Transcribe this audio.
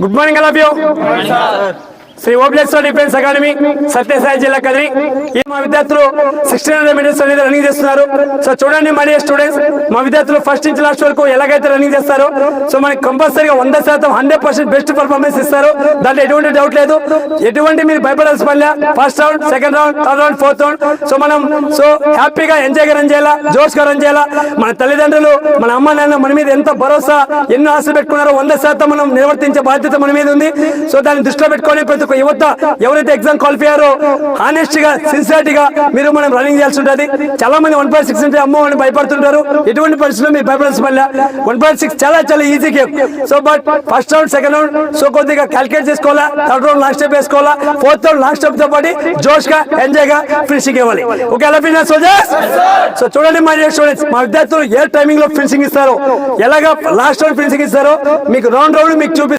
Good morning, I love you. Good morning, sir. Shri Obleshwara defence academy Sathyasai జిల్లా కదిరి. ఈ మా విద్యార్థులు sixteen hundred metres అనేది running చేస్తున్నారు. సో చూడండి మరి స్టూడెంట్స్ మా విద్యార్థులు ఫస్ట్ నుంచి లాస్ట్ వరకు ఎలాగైతే రన్నింగ్ చేస్తారో. సో మనకి కంపల్సరీగా వంద శాతం హండ్రెడ్ పర్సెంట్ బెస్ట్ పర్ఫార్మెన్స్ ఇస్తారు. దాంట్లో ఎటువంటి డౌట్ లేదు. ఎటువంటి మీరు భయపడాల్సి పనిలే first round second round third round fourth round so మనం సో హ్యాపీగా ఎంజాయ్గా రన్ చేయాలా? జోష్గా రన్ చేయాలా? మన తల్లిదండ్రులు మన అమ్మ నాన్న మన మీద ఎంత భరోసా ఎన్నో ఆశలు పెట్టుకున్నారో వంద శాతం మనం నిర్వర్తించే బాధ్యత మన మీద ఉంది. సో దాన్ని దృష్టిలో పెట్టుకొని ప్రతి యువత ఎవరైతే ఎగ్జామ్ క్వాలిఫై అయ్యారో హానెస్ట్గా సిన్సియారిటీగా మీరు మనం రన్నింగ్ చేయాల్సి ఉంటుంది. చాలా మంది వన్ పాయింట్ సిక్స్ అంటే అమ్మో అని భయపడుతుంటారు. ఎటువంటి పరిస్థితుల్లో మీరు భయపడాల్సిన పని వన్ పాయింట్ సిక్స్ చాలా చాలా easy game so but first round second round so కొద్దిగా క్యాల్కులేట్ చేసుకోవాలా? థర్డ్ రౌండ్ లాస్ట్ స్టెప్ వేసుకోవాలా? ఫోర్త్ రౌండ్ లాస్ట్ స్టెప్తో పాటు జోష్గా ఎంజాయ్గా ఫినిషింగ్ ఇవ్వాలి ఓకే ఎలా ఫినిష్ సో చూడండి మా స్టూడెంట్స్ మా విద్యార్థులు ఏ టైమింగ్లో ఫినిషింగ్ ఇస్తారో? ఎలాగా లాస్ట్ రౌండ్ ఫినిషింగ్ ఇస్తారో? మీకు రౌండ్ రౌండ్ మీకు చూపి